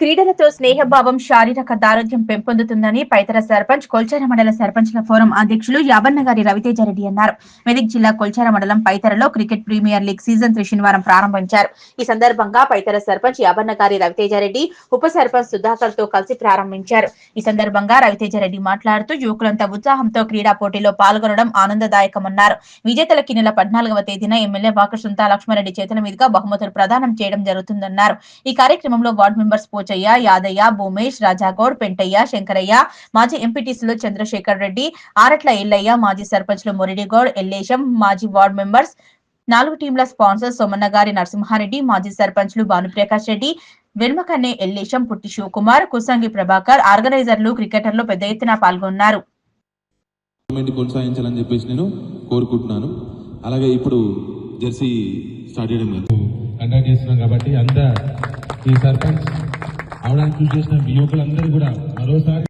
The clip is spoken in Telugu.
క్రీడలతో స్నేహభావం శారీరక దారోగ్యం పెంపొందుతుందని పైతర సర్పంచ్ కొల్చార మండల సర్పంచ్ల ఫోరం అధ్యక్షులు యావన్న గారి రవితేజ రెడ్డి అన్నారు. మెదక్ జిల్లా కొల్చార మండలం పైతరలో cricket premier league season three శనివారం ప్రారంభించారు. ఈ సందర్భంగా పైతర సర్పంచ్ యావన్న గారి రవితేజారెడ్డి ఉప సర్పంచ్ సుధాకర్తో కలిసి ప్రారంభించారు. ఈ సందర్భంగా రవితేజారెడ్డి మాట్లాడుతూ యువకులంతా ఉత్సాహంతో క్రీడా పోటీలో పాల్గొనడం ఆనందదాయకమన్నారు. విజేతలకి నెల పద్నాలుగవ తేదీన ఎమ్మెల్యే వాకర్ సుంతా లక్ష్మారెడ్డి చేతుల మీదుగా బహుమతులు ప్రదానం చేయడం జరుగుతుందన్నారు. ఈ కార్యక్రమంలో వార్డు మెంబర్స్ పోచయ్య యాదయ్య భూమేష్ రాజాగౌడ్ పెంటయ్య శంకరయ్య మాజీ ఎంపీటీసీలు చంద్రశేఖర్ రెడ్డి ఆరట్ల ఎల్లయ్య మాజీ సర్పంచ్లు మురళిగౌడ్ ఎల్లేశం మాజీ వార్డు మెంబర్స్ నాలుగు టీంల స్పాన్సర్ సోమన్న గారి నరసింహారెడ్డి మాజీ సర్పంచ్లు భానుప్రకాష్ రెడ్డి వెనుమకన్నే ఎల్లేశం పుట్టి శివకుమార్ కుసంగి ప్రభాకర్ ఆర్గనైజర్లు క్రికెటర్లు పెద్ద ఎత్తున పాల్గొన్నారు కొనసాగించాలని చెప్పేసి నేను కోరుకుంటున్నాను అలాగే ఇప్పుడు జెర్సీ స్టార్ట్ చేయడం కాదు. కండక్ట్ చేస్తున్నాం కాబట్టి అంతా ఈ సర్పంచ్ అవడానికి కృషి చేసిన యువకులందరూ కూడా మరోసారి